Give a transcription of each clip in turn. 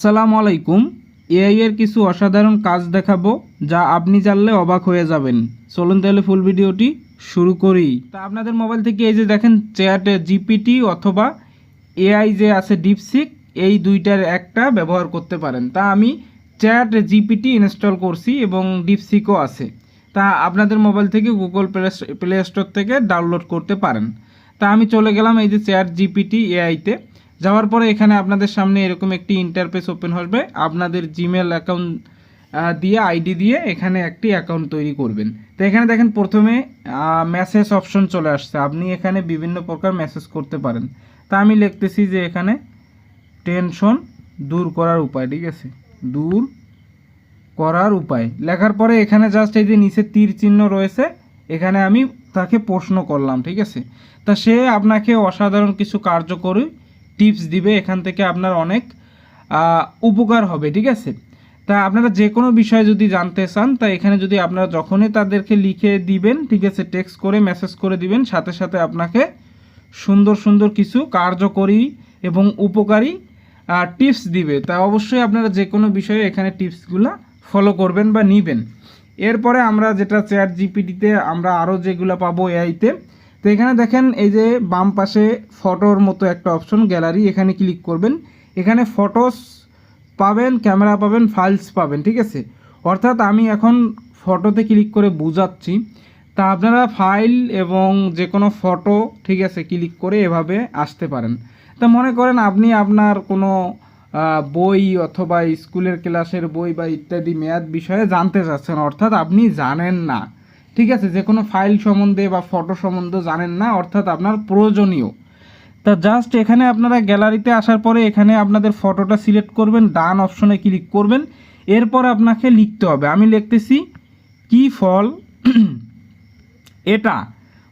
আসসালামু আলাইকুম। এআই এর কিছু অসাধারণ কাজ দেখাবো, যা আপনি জানলে অবাক হয়ে যাবেন। চলুন তাহলে ফুল ভিডিওটি শুরু করি। তা আপনাদের মোবাইল থেকে এই যে দেখেন চ্যাট জিপিটি অথবা এআই যে আছে ডিপসিক এই দুইটার একটা ব্যবহার করতে পারেন। তা আমি চ্যাট জিপিটি ইনস্টল করছি এবং ডিপসিকও আছে। তা আপনাদের মোবাইল থেকে গুগল প্লে প্লে স্টোর থেকে ডাউনলোড করতে পারেন। তা আমি চলে গেলাম এই যে চ্যাট জিপিটি এআইতে যাওয়ার পরে এখানে আপনাদের সামনে এরকম একটি ইন্টারফেস ওপেন হবে। আপনাদের জিমেল অ্যাকাউন্ট দিয়ে আইডি দিয়ে এখানে একটি অ্যাকাউন্ট তৈরি করবেন। তো এখানে দেখেন প্রথমে মেসেজ অপশন চলে আসছে। আপনি এখানে বিভিন্ন প্রকার মেসেজ করতে পারেন। তা আমি লিখতেছি যে এখানে টেনশন দূর করার উপায়, ঠিক আছে? দূর করার উপায়। লেখার পরে এখানে জাস্ট এই যে নিচে তীর চিহ্ন রয়েছে, এখানে আমি তাকে প্রশ্ন করলাম, ঠিক আছে? তা সে আপনাকে অসাধারণ কিছু কার্যকরী টিপস দিবে, এখান থেকে আপনার অনেক উপকার হবে, ঠিক আছে? তা আপনারা যে কোনো বিষয়ে যদি জানতে চান, তা এখানে যদি আপনারা যখনই তাদেরকে লিখে দিবেন, ঠিক আছে টেক্সট করে মেসেজ করে দিবেন, সাথে সাথে আপনাকে সুন্দর সুন্দর কিছু কার্যকরী এবং উপকারী টিপস দিবে। তা অবশ্যই আপনারা যে কোনো বিষয়ে এখানে টিপসগুলো ফলো করবেন বা নিবেন। এরপরে আমরা যেটা চ্যাট জিপিটিতে আমরা আরও যেগুলো পাবো এআইতে এখানে দেখেন এই যে বাম পাশে ফটোর মতো একটা অপশন গ্যালারি এখানে ক্লিক করবেন। এখানে ফটোস পাবেন ক্যামেরা পাবেন ফাইলস পাবেন, ঠিক আছে? অর্থাৎ আমি এখন ফটোতে ক্লিক করে বুঝাচ্ছি। তা আপনারা ফাইল এবং যে কোনো ফটো ঠিক আছে ক্লিক করে এভাবে আসতে পারেন। তা মনে করেন আপনি আপনার কোনো বই অথবা স্কুলের ক্লাসের বই বা ইত্যাদি মেয়াদ বিষয়ে জানতে চাচ্ছেন, অর্থাৎ আপনি জানেন না। ঠিক আছে, যে কোনো ফাইল সম্বন্ধে বা ফটো সম্বন্ধে জানেন না, অর্থাৎ আপনার প্রয়োজনীয়। তা জাস্ট এখানে আপনারা গ্যালারিতে আসার পরে এখানে আপনাদের ফটোটা সিলেক্ট করবেন, ডান অপশনে ক্লিক করবেন, এরপর আপনাকে লিখতে হবে। আমি লিখতেছি, কি ফল? এটা।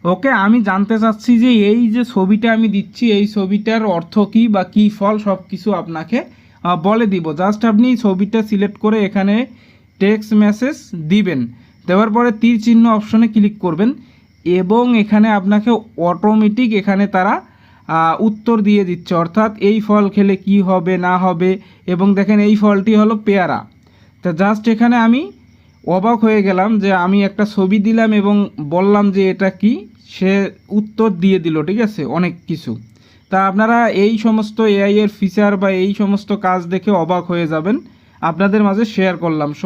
ওকে, আমি জানতে চাচ্ছি যে এই যে ছবিটা আমি দিচ্ছি, এই ছবিটার অর্থ কী বা কী ফল সব কিছু আপনাকে বলে দিব। জাস্ট আপনি ছবিটা সিলেক্ট করে এখানে টেক্সট মেসেজ দিবেন। দেওয়ার পরে তীর চিহ্ন অপশনে ক্লিক করবেন এবং এখানে আপনাকে অটোমেটিক এখানে তারা উত্তর দিয়ে দিচ্ছে। অর্থাৎ এই ফল খেলে কি হবে, না হবে, এবং দেখেন এই ফলটি হলো পেয়ারা। তা জাস্ট এখানে আমি অবাক হয়ে গেলাম যে আমি একটা ছবি দিলাম এবং বললাম যে এটা কি? সে উত্তর দিয়ে দিল, ঠিক আছে? অনেক কিছু। তা আপনারা এই সমস্ত এআই এর ফিচার বা এই সমস্ত কাজ দেখে অবাক হয়ে যাবেন। আপনাদের মাঝে শেয়ার করলাম। সবাই